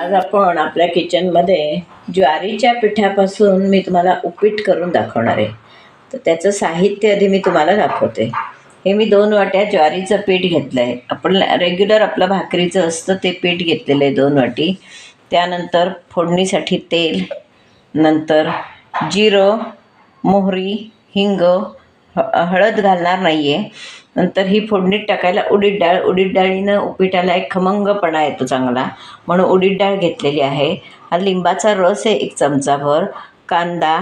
आज आपण आपल्या किचनमध्ये ज्वारीच्या पिठापासून मी तुम्हाला उपीट करून दाखवणार आहे. तर त्याचं साहित्य आधी मी तुम्हाला दाखवते. हे मी दोन वाट्या ज्वारीचं पीठ घेतलं आहे आपण रेग्युलर आपलं भाकरीचं असतं ते पीठ घेतलेलं आहे दोन वाटी. त्यानंतर फोडणीसाठी तेल नंतर जिरं मोहरी हिंग ह- हळद घालणार नाही आहे नंतर ही फोडणीत टाकायला उडीद डाळ. उडीद डाळीनं उपिटाला एक खमंगपणा येतो चांगला. म्हणून उडीद डाळ घेतलेली आहे. हा लिंबाचा रस आहे एक चमचाभर. कांदा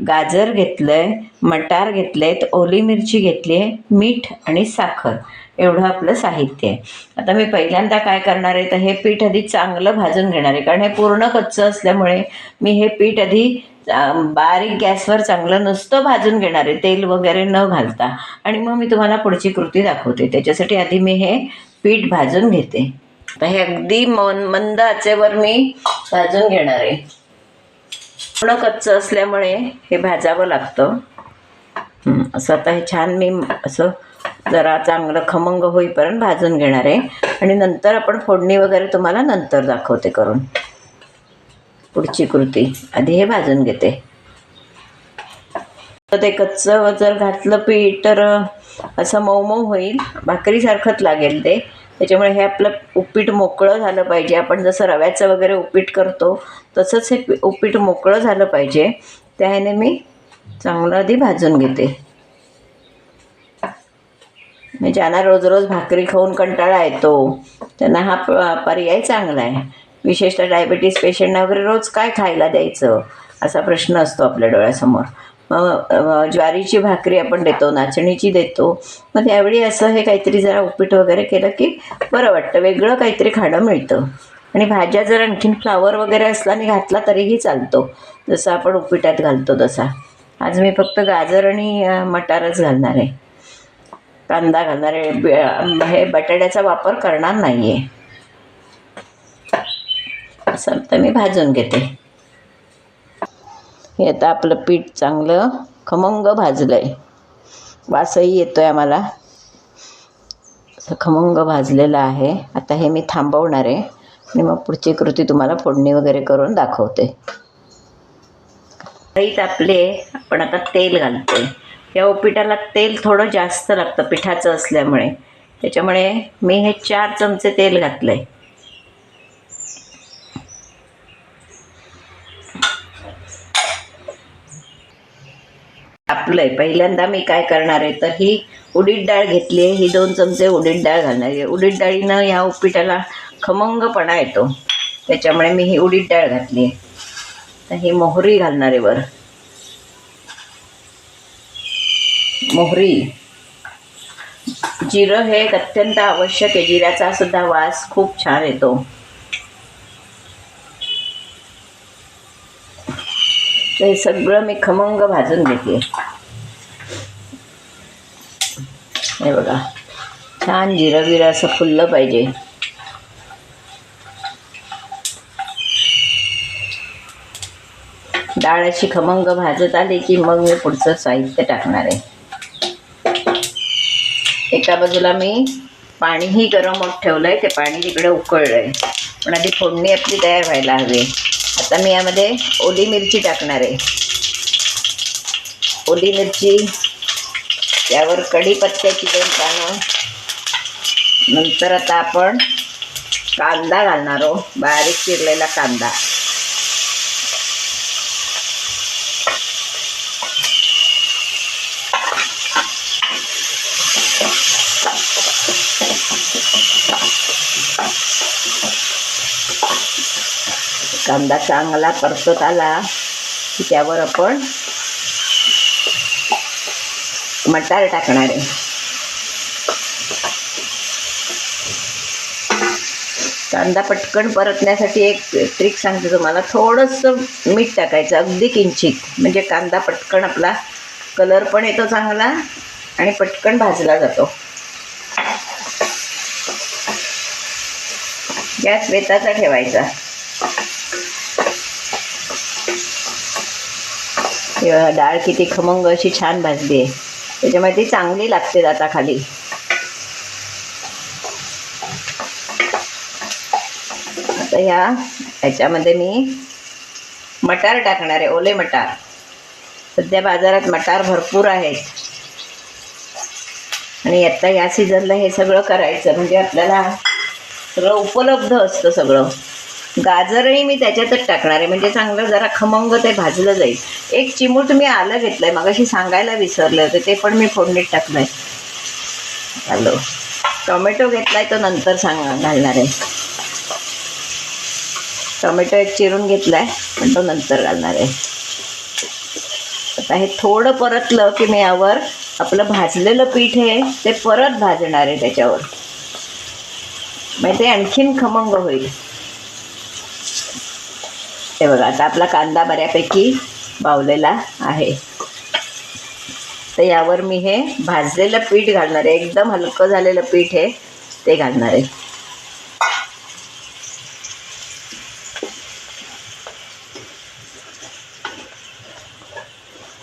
गाजर घेतलं आहे मटार घेतलं आहेत ओली मिरची घेतली आहे मीठ आणि साखर. एवढं आपलं साहित्य आहे. आता मी पहिल्यांदा काय करणार आहे तर हे पीठ आधी चांगलं भाजून घेणार आहे. कारण हे पूर्ण कच्चं असल्यामुळे मी हे पीठ आधी बारीक गॅसवर चांगलं नुसतं भाजून घेणार आहे. तेल वगैरे न घालता. आणि मग मी तुम्हाला पुढची कृती दाखवते. त्याच्यासाठी आधी मी हे पीठ भाजून घेते. आता हे अगदी मन मंद आचेवर मी भाजून घेणार आहे. पूर्ण कच्चं असल्यामुळे हे भाजावं लागतं. असं आता हे छान मी असं जरा चांगलं खमंग होईपर्यंत भाजून घेणार आहे. आणि नंतर आपण फोडणी वगैरे तुम्हाला नंतर दाखवते करून. पुढची कृती. आधी हे भाजून घेते. तर ते कच्चं जर घातलं पीठ तर असं मऊ मऊ होईल. भाकरीसारखंच लागेल ते. त्याच्यामुळे हे आपलं उपीट मोकळं झालं पाहिजे. आपण जसं रव्याचं वगैरे उपीट करतो तसंच हे उपीट मोकळं झालं पाहिजे. त्या ह्याने मी चांगलं आधी भाजून घेते. म्हणजे ज्यांना रोज रोज भाकरी खाऊन कंटाळा येतो त्यांना हा पर्याय चांगला आहे. विशेषतः डायबिटीस पेशंटना वगैरे रोज काय खायला द्यायचं असा प्रश्न असतो आपल्या डोळ्यासमोर. ज्वारीची भाकरी आपण देतो नाचणीची देतो. मग त्यावेळी असं हे काहीतरी जरा उपीट वगैरे केलं की बरं वाटतं वेगळं काहीतरी खाणं मिळतं. आणि भाज्या जर आणखीन फ्लावर वगैरे असला आणि घातला तरीही चालतो. जसं आपण उपीटात घालतो तसा. आज मी फक्त गाजर आणि मटारच घालणार आहे. कांदा घालणार आहे. हे बटाट्याचा वापर करणार नाही आहे असं तर मी भाजून घेते. हे आता आपलं पीठ चांगलं खमंग भाजलं आहे वासही येतो आहे आम्हाला. असं खमंग भाजलेलं आहे. आता हे मी थांबवणार आहे. आणि मग पुढची कृती तुम्हाला फोडणी वगैरे करून दाखवते. कढईत आपले आपण आता तेल घालतोय. या उपीटाला तेल थोडं जास्त लागतं पिठाचं असल्यामुळे. त्याच्यामुळे मी हे चार चमचे तेल घातलं आहे आपलं आहे पहिल्यांदा मी काय करणार आहे तर ही उडीद डाळ घेतली आहे. ही दोन चमचे उडीद डाळ घालणार आहे. उडीद डाळीनं ह्या उपीटाला खमंगपणा येतो. त्याच्यामुळे मी ही उडीद डाळ घातली आहे. तर ही मोहरी घालणार आहे वर. मोहरी. जिरं हे एक अत्यंत आवश्यक आहे. जिऱ्याचा सुद्धा वास खूप छान येतो. हे सगळं मी खमंग भाजून घेते हे बघा. छान जिरं बिरं असं फुललं पाहिजे. डाळ अशी खमंग भाजत आली की मग मी पुढचं साहित्य टाकणार आहे. एका बाजूला मी पाणीही गरम होत ठेवलं आहे ते पाणी तिकडे उकळलं आहे पण आधी फोडणी आपली तयार व्हायला हवी. आता मी यामध्ये ओली मिरची टाकणार आहे. ओली मिरची त्यावर कढीपत्त्याची दोन पानं नंतर आता आपण कांदा घालणार आहोत. बारीक चिरलेला कांदा. कांदा चांगला परतत आला की त्यावर आपण मटार टाकणार आहे. कांदा पटकन परतण्यासाठी एक ट्रिक सांगते तुम्हाला. थोडंसं मीठ टाकायचं अगदी किंचित. म्हणजे कांदा पटकन आपला कलर पण येतो चांगला आणि पटकन भाजला जातो. गॅस वेताचा ठेवायचा. डाळ किती खमंग अशी छान भाजली आहे. त्याच्यामुळे ती चांगली लागते आता खाली. आता ह्या ह्याच्यामध्ये मी मटार टाकणार आहे ओले मटार. सध्या बाजारात मटार भरपूर आहेत. आणि आता या सीझनला हे सगळं करायचं म्हणजे आपल्याला सगळं उपलब्ध असतं सगळं. गाजरही मी त्याच्यातच टाकणार आहे. म्हणजे चांगलं जरा खमंग ते भाजलं जाईल. एक चिमूट मी आलं घेतलं आहे मगाशी सांगायला विसरले होते ते पण मी फोडणीत टाकलं आहे हॅलो. टोमॅटो घेतला आहे तो नंतर सांग घालणार आहे. टोमॅटो एक चिरून घेतला आहे पण तो नंतर घालणार आहे. आता हे थोडं परतलं की मी यावर आपलं भाजलेलं पीठ आहे ते परत भाजणार आहे त्याच्यावर. म्हणजे ते आणखीन खमंग होईल. हे बघा आता आपला कांदा बऱ्यापैकी बावलेला आहे. तर यावर मी हे भाजलेलं पीठ घालणार आहे. एकदम हलकं झालेलं पीठ हे ते घालणार आहे.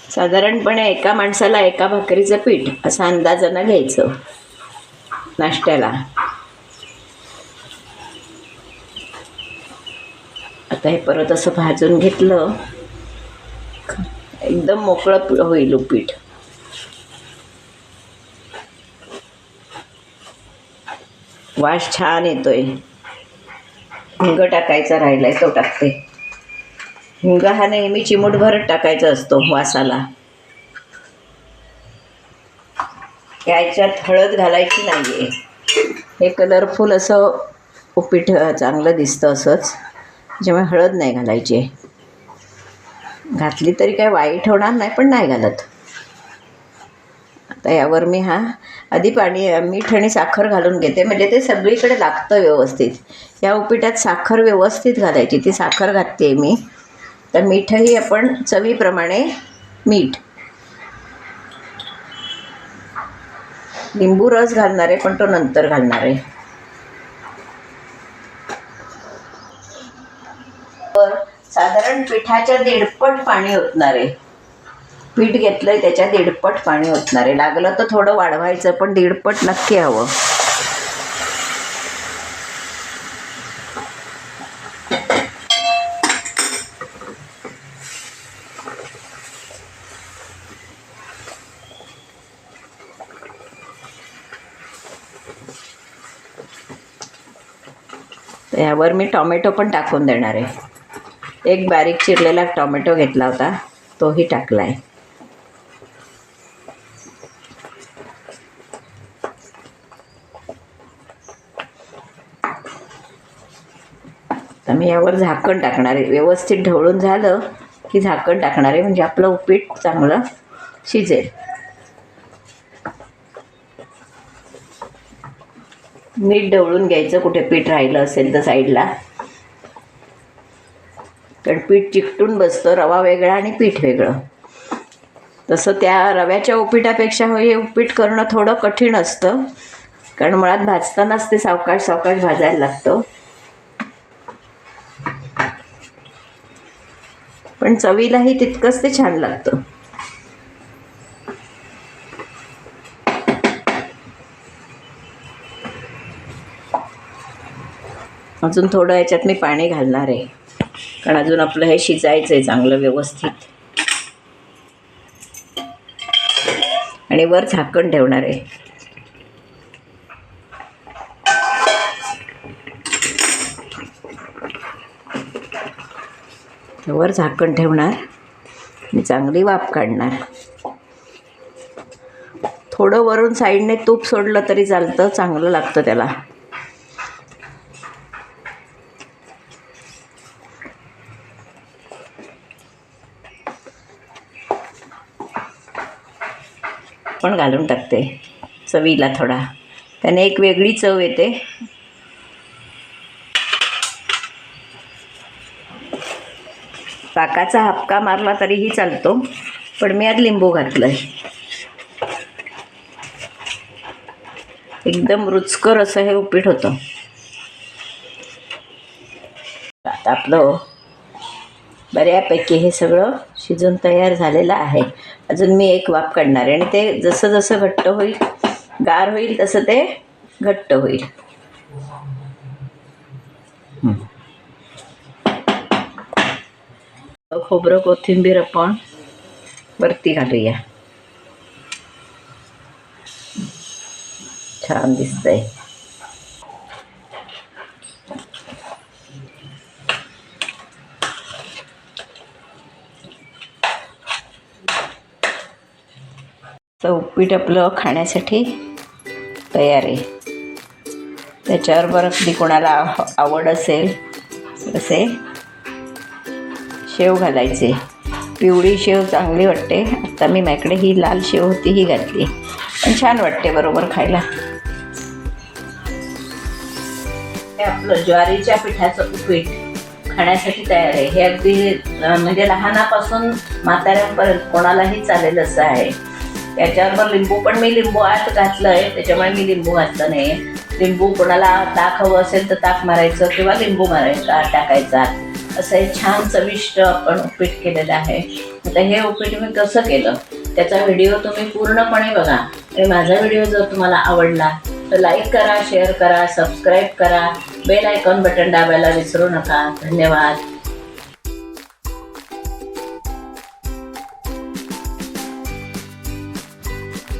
साधारणपणे एका माणसाला एका भाकरीचं पीठ असं अंदाजानं घ्यायचं नाश्त्याला. आता हे परत असं भाजून घेतलं एकदम मोकळं पी- होईल हो उपीठ वास छान येतोय. हिंग टाकायचा राहिलाय तो टाकते. हिंग हा नेहमी चिमूटभर टाकायचा असतो वासाला. याच्यात हळद घालायची नाही आहे हे कलरफुल असं हो उपीठ चांगलं दिसतं असंच. त्याच्यामुळे हळद नाही घालायची. आहे घातली तरी काय वाईट होणार नाही पण नाही घालत. आता यावर मी हा आधी पाणी मीठ आणि साखर घालून घेते. म्हणजे ते सगळीकडे लागतं व्यवस्थित. या उपिटात साखर व्यवस्थित घालायची. ती साखर घातते मी. तर मीठही आपण चवीप्रमाणे मीठ. लिंबू रस घालणार आहे पण तो नंतर घालणार आहे. कारण पिठाच्या दीडपट पाणी ओतणार. आहे पीठ घेतलंय त्याच्या दीडपट पाणी ओतणार. आहे लागलं तर थोडं वाढवायचं पण दीडपट नक्की हवं. यावर मी टॉमॅटो पण टाकून देणार आहे. एक बारीक चिरलेला टॉमॅटो घेतला होता. तोही टाकला आहे तर मी यावर झाकण टाकणार आहे. व्यवस्थित ढवळून झालं की झाकण टाकणार आहे. म्हणजे आपलं उपीट चांगलं शिजेल. मीठ ढवळून घ्यायचं. कुठे पीठ राहिलं असेल तर साईडला. पीठ चिकटून बसतं रवा वेगळा आणि पीठ वेगळं. तसं त्या रव्याच्या उपीटापेक्षा हे उपीट करणं थोडं कठीण असतं कारण मुळात भाजतानाच ते सावकाश सावकाश भाजायला लागतं. पण चवीलाही तितकंच ते छान लागतं. अजून थोडं याच्यात मी पाणी घालणार आहे. कारण अजून आपलं हे शिजायचं आहे चांगलं व्यवस्थित. आणि वर झाकण ठेवणार आहे. वर झाकण ठेवणार. आणि चांगली वाफ काढणार. थोडं वरून साईडने तूप सोडलं तरी चालतं चांगलं लागतं त्याला. पण घालून टाकते चवीला थोडा. त्याने एक वेगळी चव येते. ताकाचा हपका मारला तरीही चालतो पण मी आज लिंबू घातलं आहे एकदम रुचकर असं हे उपीट होतं. आता आपलं बऱ्यापैकी हे सगळं शिजून तयार झालेलं आहे. अजून मी एक वाफ काढणार आहे. आणि ते जसं जसं घट्ट होईल गार होईल तसं ते घट्ट होईल. खोबरं कोथिंबीर आपण वरती घालूया. छान दिसतंय. तर उपीट आपलं खाण्यासाठी तयार आहे. त्याच्यावर बरं अगदी कोणाला आवड असेल असे शेव घालायचे. पिवळी शेव चांगली वाटते. आता मी माझ्याकडे ही लाल शेव होती ही घातली. पण छान वाटते बरोबर खायला. हे आपलं ज्वारीच्या पिठाचं उपीट खाण्यासाठी तयार आहे. हे अगदी म्हणजे लहानापासून म्हाताऱ्यांपर्यंत कोणालाही चालेल असं आहे. त्याच्याबरोबर लिंबू पण मी लिंबू आत घातलं आहे त्याच्यामुळे मी लिंबू घातलं नाही. लिंबू कोणाला ताक हवं असेल तर ताक मारायचं किंवा लिंबू मारायचा टाकायचा. असं हे छान चविष्ट आपण उपीट केलेलं आहे. आता हे उपीट मी कसं केलं? त्याचा व्हिडिओ तुम्ही पूर्णपणे बघा. आणि माझा व्हिडिओ जर तुम्हाला आवडला तर लाईक करा शेअर करा सबस्क्राईब करा. बेल आयकॉन बटन दाबायला विसरू नका. धन्यवाद.